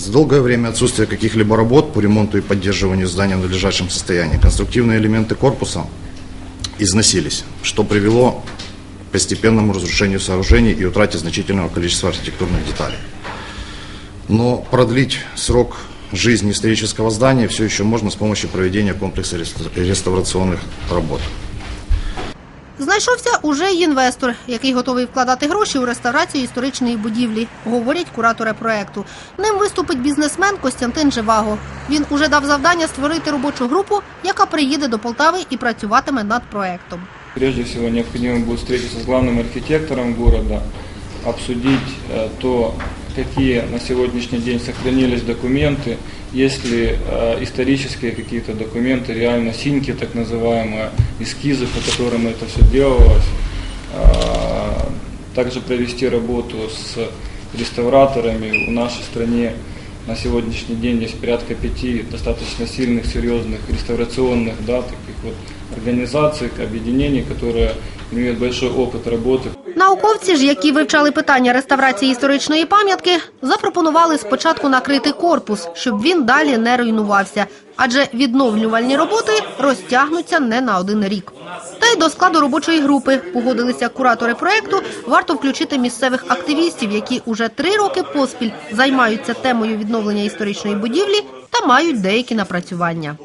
За долгое время отсутствия каких-либо работ по ремонту и поддерживанию здания в надлежащем состоянии конструктивные элементы корпуса износились, что привело к постепенному разрушению сооружений и утрате значительного количества архитектурных деталей. Но продлить срок жизни исторического здания все еще можно с помощью проведения комплекса реста- реставрационных работ. Знайшовся уже інвестор, який готовий вкладати гроші у реставрацію історичної будівлі, говорять куратори проекту. Ним виступить бізнесмен Костянтин Живаго. Він уже дав завдання створити робочу групу, яка приїде до Полтави і працюватиме над проектом. Прежде всего необходимо будет встретиться с главным архитектором города, обсудить э, то, какие на сегодняшний день сохранились документы, есть ли э, исторические какие-то документы, реально синьки так называемые, эскизы, по которым это все делалось. А, Также провести работу с реставраторами. В нашей стране на сегодняшний день есть порядка пяти достаточно сильных, серьезных реставрационных да, таких вот организаций, объединений, которые имеют большой опыт работы Науковці ж, які вивчали питання реставрації історичної пам'ятки, запропонували спочатку накрити корпус, щоб він далі не руйнувався, адже відновлювальні роботи розтягнуться не на один рік. Та й до складу робочої групи погодилися куратори проекту. Варто включити місцевих активістів, які уже три роки поспіль займаються темою відновлення історичної будівлі та мають деякі напрацювання.